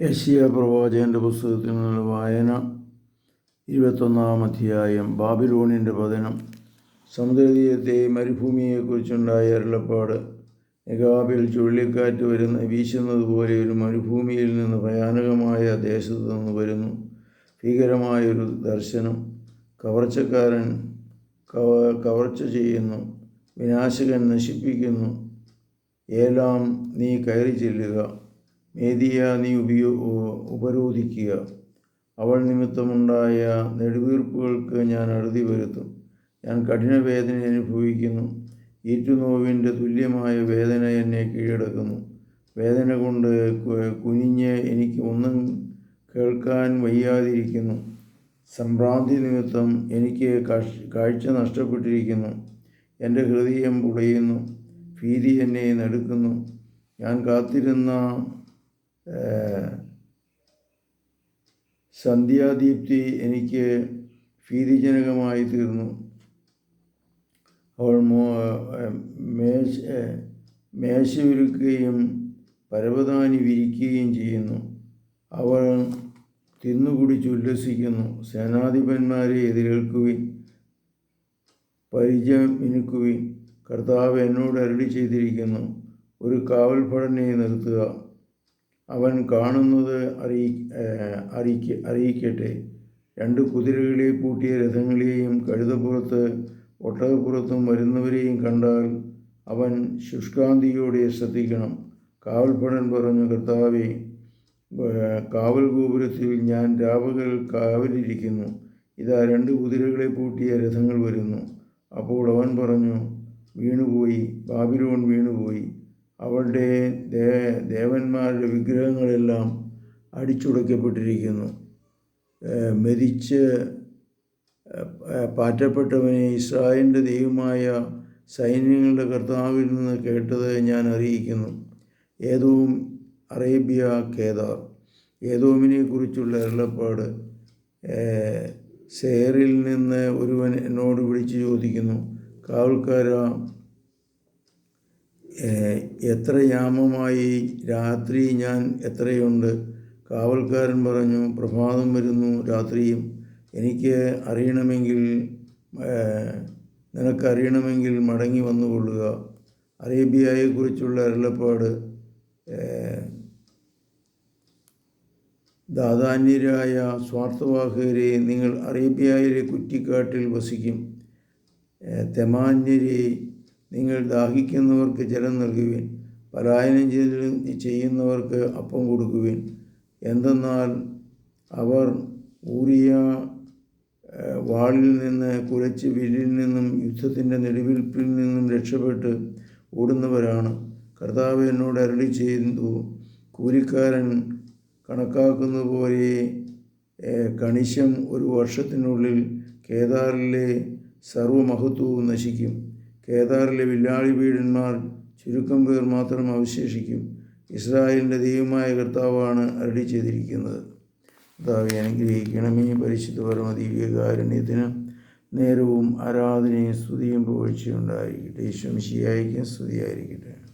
യശിയ പ്രവാചകന്റെ പുസ്തകത്തിൽ നിന്നുള്ള വായന ഇരുപത്തൊന്നാം അധ്യായം ബാബിലോണിന്റെ പതനം സമുദ്രതീരത്തെയും മരുഭൂമിയെക്കുറിച്ചുണ്ടായ അരുളപ്പാട് എഗാബിൽ ചുഴലിക്കാറ്റ് വരുന്ന വീശുന്നത് പോലെ ഒരു മരുഭൂമിയിൽ നിന്ന് ഭയാനകമായ ദേശത്തു നിന്ന് വരുന്നു. ഭീകരമായൊരു ദർശനം. കവർച്ചക്കാരൻ കവ കവർച്ച ചെയ്യുന്നു. വിനാശകൻ നശിപ്പിക്കുന്നു. ഏലാം നീ കയറി ചെല്ലുക. മേദിയ നീ ഉപയോ ഉപരോധിക്കുക. അവൾ നിമിത്തമുണ്ടായ നെടുവീർപ്പുകൾക്ക് ഞാൻ അറുതി വരുത്തും. ഞാൻ കഠിന വേദന അനുഭവിക്കുന്നു. ഈറ്റുനോവിന്റെ തുല്യമായ വേദന എന്നെ കീഴടക്കുന്നു. വേദന കൊണ്ട് കുനിഞ്ഞ് എനിക്ക് ഒന്നും കേൾക്കാൻ വയ്യാതിരിക്കുന്നു. സംഭ്രാന്തി നിമിത്തം എനിക്ക് കാഴ്ച നഷ്ടപ്പെട്ടിരിക്കുന്നു. എന്റെ ഹൃദയം പുളയുന്നു. ഭീതി എന്നെ നടുക്കുന്നു. ഞാൻ കാത്തിരുന്ന സന്ധ്യാദീപ്തി എനിക്ക് ഭീതിജനകമായി തീർന്നു. അവൾ മോ മേശ മേശയൊരുക്കുകയും പരവതാനി വിരിക്കുകയും ചെയ്യുന്നു. അവൾ തിന്നുകുടിച്ച് ഉല്ലസിക്കുന്നു സേനാധിപന്മാരെ എതിരേൽക്കുവിൻ പരിചയമിനുക്കുവിൻ കർത്താവ് എന്നോട് അരുളി ചെയ്തിരിക്കുന്നു ഒരു കാവൽഭടനെ നിർത്തുക. അവൻ കാണുന്നത് അറിയി അറിയിക്ക അറിയിക്കട്ടെ. രണ്ട് കുതിരകളെ പൂട്ടിയ രഥങ്ങളെയും കഴുതപ്പുറത്ത് ഒട്ടകപ്പുറത്തും വരുന്നവരെയും കണ്ടാൽ അവൻ ശുഷ്കാന്തിയോടെ ശ്രദ്ധിക്കണം. കാവൽപ്പടൻ പറഞ്ഞു കർത്താവെ കാവൽ ഗോപുരത്തിൽ ഞാൻ രാവുകൾ കാവലിരിക്കുന്നു. ഇതാ രണ്ട് കുതിരകളെ പൂട്ടിയ രഥങ്ങൾ വരുന്നു. അപ്പോൾ അവൻ പറഞ്ഞു വീണുപോയി ബാബിലോൺ വീണുപോയി. അവളുടെ ദേവന്മാരുടെ വിഗ്രഹങ്ങളെല്ലാം അടിച്ചുടയ്ക്കപ്പെട്ടിരിക്കുന്നു. മരിച്ച് പാറ്റപ്പെട്ടവനെ ഇസ്രായേലിന്റെ ദൈവമായ സൈന്യങ്ങളുടെ കർത്താവിൽ നിന്ന് കേട്ടത് ഞാൻ അറിയിക്കുന്നു. ഏതോം അറേബ്യ കേദാർ. ഏതോമിനെ കുറിച്ചുള്ള അരുളപ്പാട് ഏഹ് സേറിൽ നിന്ന് ഒരുവൻ എന്നോട് വിളിച്ചു ചോദിക്കുന്നു കാവൽക്കാരാ എത്ര യാമമായി രാത്രി ഞാൻ എത്രയുണ്ട്? കാവൽക്കാരൻ പറഞ്ഞു പ്രഭാതം വരുന്നു രാത്രിയും. എനിക്ക് അറിയണമെങ്കിൽ നിനക്കറിയണമെങ്കിൽ മടങ്ങി വന്നുകൊള്ളുക. അറേബ്യയെക്കുറിച്ചുള്ള അരുളപ്പാട് ദാതാന്യരായ സ്വാർത്ഥവാഹകരെ നിങ്ങൾ അറേബ്യയിലെ കുറ്റിക്കാട്ടിൽ വസിക്കും. തെമാന്യരെ നിങ്ങൾ ദാഹിക്കുന്നവർക്ക് ജലം നൽകുവിൻ പലായനം ചെയ്ത് ചെയ്യുന്നവർക്ക് അപ്പം കൊടുക്കുവിൻ. എന്തെന്നാൽ അവർ ഊറിയ വാളിൽ നിന്ന് കുലച്ച് വില്ലിൽ നിന്നും യുദ്ധത്തിന്റെ നെടുവിൽപ്പിൽ നിന്നും രക്ഷപ്പെട്ട് ഓടുന്നവരാണ്. കർത്താവ് എന്നോട് അരളി ചെയ്തു കൂലിക്കാരൻ കണക്കാക്കുന്ന പോലെ കണിശം ഒരു വർഷത്തിനുള്ളിൽ കേദാറിലെ സർവമഹത്വവും നശിക്കും. കേദാറിലെ വില്ലാളി വീടന്മാർ ചുരുക്കം പേർ മാത്രം അവശേഷിക്കും. ഇസ്രായേലിന്റെ ദൈവമായ കർത്താവാണ് അരളി ചെയ്തിരിക്കുന്നത്. കർത്താവെ അനുഗ്രഹിക്കണമേ. പരിശുദ്ധ പരമ ദിവ്യകാരുണ്യത്തിന് നേരവും ആരാധനയും സ്തുതിയും പോഴ്ചയുണ്ടായിരിക്കട്ടെ ഈശ്വമിശിയായിരിക്കും സ്തുതിയായിരിക്കട്ടെ.